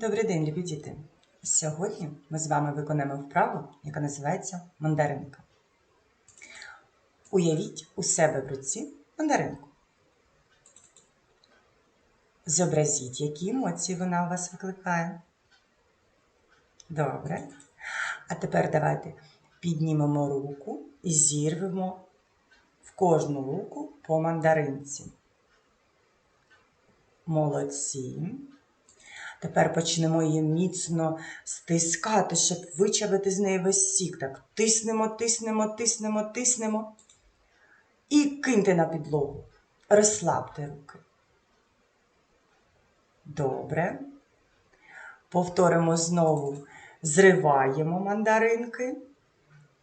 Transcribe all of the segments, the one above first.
Добрий день, любі діти! Сьогодні ми з вами виконаємо вправу, яка називається мандаринка. Уявіть у себе в руці мандаринку. Зобразіть, які емоції вона у вас викликає. Добре. А тепер давайте піднімемо руку і зірвемо в кожну руку по мандаринці. Молодці. Тепер почнемо її міцно стискати, щоб вичавити з неї весь сік. Так, тиснемо, тиснемо, тиснемо, тиснемо. І киньте на підлогу. Розслабте руки. Добре. Повторимо знову. Зриваємо мандаринки.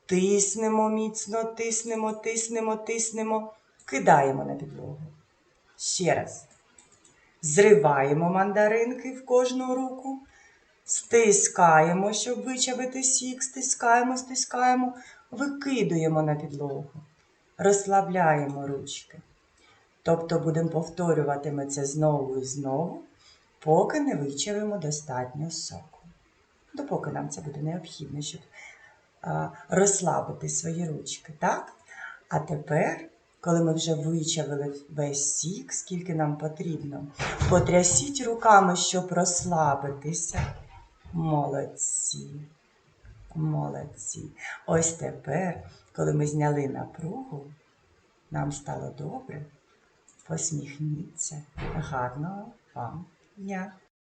Тиснемо міцно, тиснемо, тиснемо, тиснемо. Кидаємо на підлогу. Ще раз. Зриваємо мандаринки в кожну руку, стискаємо, щоб вичавити сік, стискаємо, стискаємо, викидуємо на підлогу, розслабляємо ручки. Тобто будемо повторювати ми це знову і знову, поки не вичавимо достатньо соку. Допоки нам це буде необхідно, щоб розслабити свої ручки. Так? А тепер коли ми вже вичавили весь сік, скільки нам потрібно, потрясіть руками, щоб розслабитися. Молодці. Молодці. Ось тепер, коли ми зняли напругу, нам стало добре. Посміхніться. Гарного вам дня!